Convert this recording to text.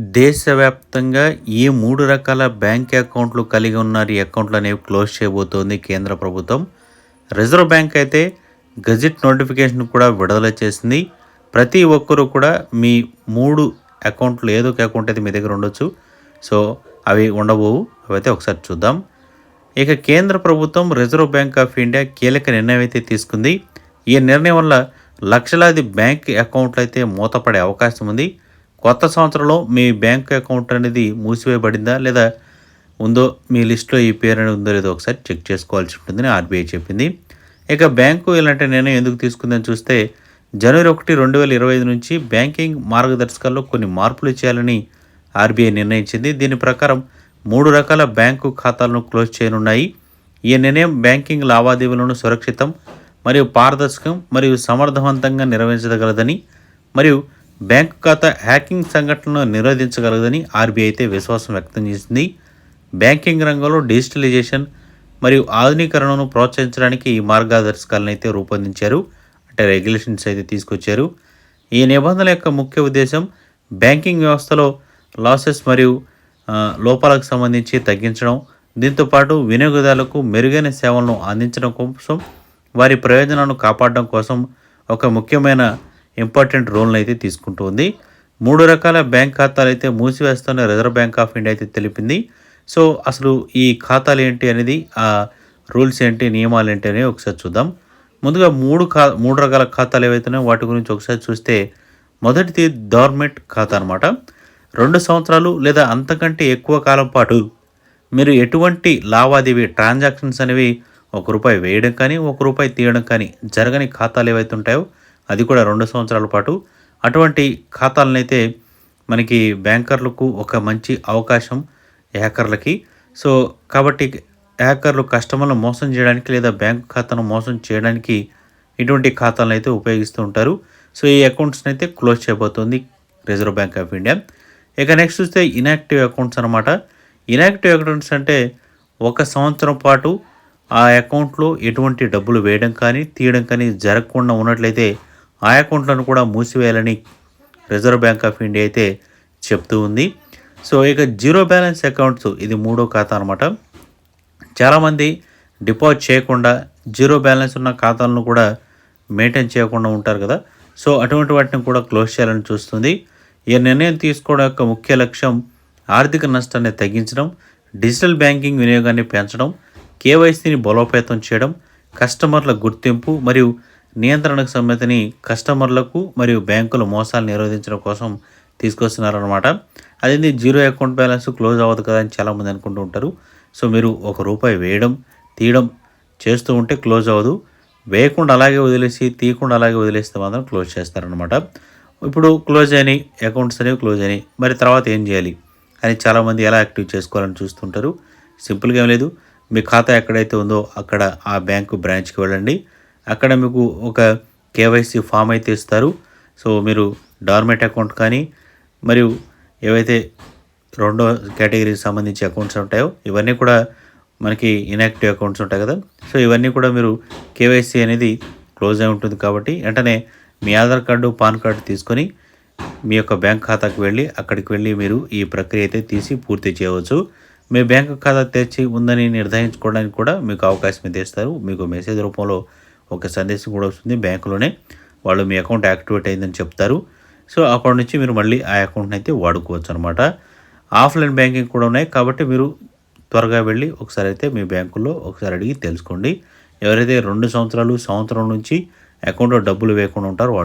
దేశవ్యాప్తంగా ఈ మూడు రకాల బ్యాంక్ అకౌంట్లు కలిగి ఉన్న ఈ అకౌంట్లు అనేవి క్లోజ్ చేయబోతోంది కేంద్ర ప్రభుత్వం. రిజర్వ్ బ్యాంక్ అయితే గజెట్ నోటిఫికేషన్ కూడా విడుదల చేసింది. ప్రతి ఒక్కరూ కూడా మీ మూడు అకౌంట్లు ఏదో ఒక అకౌంట్ అయితే మీ దగ్గర ఉండొచ్చు. సో అవి ఉండబోవు. అవైతే ఒకసారి చూద్దాం. ఇక కేంద్ర ప్రభుత్వం రిజర్వ్ బ్యాంక్ ఆఫ్ ఇండియా కీలక నిర్ణయం అయితే తీసుకుంది. ఈ నిర్ణయం వల్ల లక్షలాది బ్యాంక్ అకౌంట్లు అయితే మూతపడే అవకాశం ఉంది. కొత్త సంవత్సరంలో మీ బ్యాంక్ అకౌంట్ అనేది మూసివేయబడిందా లేదా ఉందో మీ లిస్టులో ఈ పేరు అనేది ఉందో లేదో ఒకసారి చెక్ చేసుకోవాల్సి ఉంటుందని ఆర్బీఐ చెప్పింది. ఇక బ్యాంకు ఇలాంటి నిర్ణయం ఎందుకు తీసుకుందని చూస్తే జనవరి ఒకటి రెండు వేల ఇరవై ఐదు నుంచి బ్యాంకింగ్ మార్గదర్శకాల్లో కొన్ని మార్పులు చేయాలని ఆర్బీఐ నిర్ణయించింది. దీని ప్రకారం మూడు రకాల బ్యాంకు ఖాతాలను క్లోజ్ చేయనున్నాయి. ఈ నిర్ణయం బ్యాంకింగ్ లావాదేవీలను సురక్షితం మరియు పారదర్శకం మరియు సమర్థవంతంగా నిర్వహించగలదని మరియు బ్యాంకు ఖాతా హ్యాకింగ్ సంఘటనలను నిరోధించగలదని ఆర్బీఐ అయితే విశ్వాసం వ్యక్తం చేసింది. బ్యాంకింగ్ రంగంలో డిజిటలైజేషన్ మరియు ఆధునీకరణను ప్రోత్సహించడానికి ఈ మార్గదర్శకాలను అయితే రూపొందించారు. అంటే రెగ్యులేషన్స్ అయితే తీసుకొచ్చారు. ఈ నిబంధనల యొక్క ముఖ్య ఉద్దేశం బ్యాంకింగ్ వ్యవస్థలో లాసెస్ మరియు లోపాలకు సంబంధించి తగ్గించడం. దీంతోపాటు వినియోగదారులకు మెరుగైన సేవలను అందించడం కోసం వారి ప్రయోజనాలను కాపాడడం కోసం ఒక ముఖ్యమైన ఇంపార్టెంట్ రోల్ని అయితే తీసుకుంటుంది మూడు రకాల బ్యాంక్ ఖాతాలు అయితే మూసివేస్తున్న రిజర్వ్ బ్యాంక్ ఆఫ్ ఇండియా అయితే తెలిపింది. సో అసలు ఈ ఖాతాలు ఏంటి అనేది ఆ రూల్స్ ఏంటి నియమాలు ఏంటి అనేవి ఒకసారి చూద్దాం. ముందుగా మూడు ఖా మూడు రకాల ఖాతాలు ఏవైతున్నాయో వాటి గురించి ఒకసారి చూస్తే మొదటిది గవర్నమెంట్ ఖాతా అనమాట రెండు సంవత్సరాలు లేదా అంతకంటే ఎక్కువ కాలం పాటు మీరు ఎటువంటి లావాదేవీ ట్రాన్సాక్షన్స్ అనేవి ఒక రూపాయి వేయడం కానీ ఒక రూపాయి తీయడం కానీ జరగని ఖాతాలు ఏవైతే ఉంటాయో అది కూడా రెండు సంవత్సరాల పాటు. అటువంటి ఖాతాలనైతే మనకి బ్యాంకర్లకు ఒక మంచి అవకాశం హ్యాకర్లకి. సో కాబట్టి హ్యాకర్లు కస్టమర్లను మోసం చేయడానికి లేదా బ్యాంకు ఖాతాను మోసం చేయడానికి ఇటువంటి ఖాతాలను అయితే ఉపయోగిస్తూ ఉంటారు. సో ఈ అకౌంట్స్ని అయితే క్లోజ్ చేయబోతోంది రిజర్వ్ బ్యాంక్ ఆఫ్ ఇండియా. ఇక నెక్స్ట్ చూస్తే ఇనాక్టివ్ అకౌంట్స్ అనమాట ఇనాక్టివ్ అకౌంట్స్ అంటే ఒక సంవత్సరం పాటు ఆ అకౌంట్లో ఎటువంటి డబ్బులు వేయడం కానీ తీయడం కానీ జరగకుండా ఉన్నట్లయితే ఆ అకౌంట్లను కూడా మూసివేయాలని రిజర్వ్ బ్యాంక్ ఆఫ్ ఇండియా అయితే చెప్తూ ఉంది. సో ఇక జీరో బ్యాలెన్స్ అకౌంట్స్ ఇది మూడో ఖాతా అనమాట చాలామంది డిపాజిట్ చేయకుండా జీరో బ్యాలెన్స్ ఉన్న ఖాతాలను కూడా మెయింటైన్ చేయకుండా ఉంటారు కదా. సో అటువంటి వాటిని కూడా క్లోజ్ చేయాలని చూస్తుంది. ఈ నిర్ణయం తీసుకోవడం యొక్క ముఖ్య లక్ష్యం ఆర్థిక నష్టాన్ని తగ్గించడం డిజిటల్ బ్యాంకింగ్ వినియోగాన్ని పెంచడం కేవైసీని బలోపేతం చేయడం కస్టమర్ల గుర్తింపు మరియు నియంత్రణకు సంబంధించిన కస్టమర్లకు మరియు బ్యాంకుల మోసాలు నిరోధించడం కోసం తీసుకొస్తున్నారనమాట అదేంటి జీరో అకౌంట్ బ్యాలెన్స్ క్లోజ్ అవ్వదు కదా అని చాలామంది అనుకుంటూ ఉంటారు. సో మీరు ఒక రూపాయి వేయడం తీయడం చేస్తూ ఉంటే క్లోజ్ అవ్వదు. వేయకుండా అలాగే వదిలేసి తీయకుండా అలాగే వదిలేస్తే మాత్రం క్లోజ్ చేస్తారనమాట ఇప్పుడు క్లోజ్ అయినాయి అకౌంట్స్ అనేవి క్లోజ్ అయినాయి. మరి తర్వాత ఏం చేయాలి అని చాలామంది ఎలా యాక్టివ్ చేసుకోవాలని చూస్తుంటారు సింపుల్గా ఏం లేదు మీ ఖాతా ఎక్కడైతే ఉందో అక్కడ ఆ బ్యాంకు బ్రాంచ్కి వెళ్ళండి. అక్కడ మీకు ఒక కేవైసీ ఫామ్ అయితే ఇస్తారు. సో మీరు డార్మెట్ అకౌంట్ కానీ మరియు ఏవైతే రెండో కేటగిరీకి సంబంధించి అకౌంట్స్ ఉంటాయో ఇవన్నీ కూడా మనకి ఇన్యాక్టివ్ అకౌంట్స్ ఉంటాయి కదా. సో ఇవన్నీ కూడా మీరు కేవైసీ అనేది క్లోజ్ అయి ఉంటుంది కాబట్టి వెంటనే మీ ఆధార్ కార్డు పాన్ కార్డు తీసుకొని మీ యొక్క బ్యాంక్ ఖాతాకు వెళ్ళి అక్కడికి వెళ్ళి మీరు ఈ ప్రక్రియ అయితే తీసి పూర్తి చేయవచ్చు. మీ బ్యాంక్ ఖాతా తెరిచి ఉందని నిర్ధారించుకోవడానికి కూడా మీకు అవకాశం అయితే ఇస్తారు. మీకు మెసేజ్ రూపంలో ఒక సందేశం కూడా వస్తుంది బ్యాంకులోనే. వాళ్ళు మీ అకౌంట్ యాక్టివేట్ అయిందని చెప్తారు. సో అక్కడ నుంచి మీరు మళ్ళీ ఆ అకౌంట్ని అయితే వాడుకోవచ్చు అనమాట ఆఫ్లైన్ బ్యాంకింగ్ కూడా ఉన్నాయి. కాబట్టి మీరు త్వరగా వెళ్ళి ఒకసారి అయితే మీ బ్యాంకులో ఒకసారి అడిగి తెలుసుకోండి. ఎవరైతే రెండు సంవత్సరాలు సంవత్సరం నుంచి అకౌంట్లో డబ్బులు వేయకుండా ఉంటారో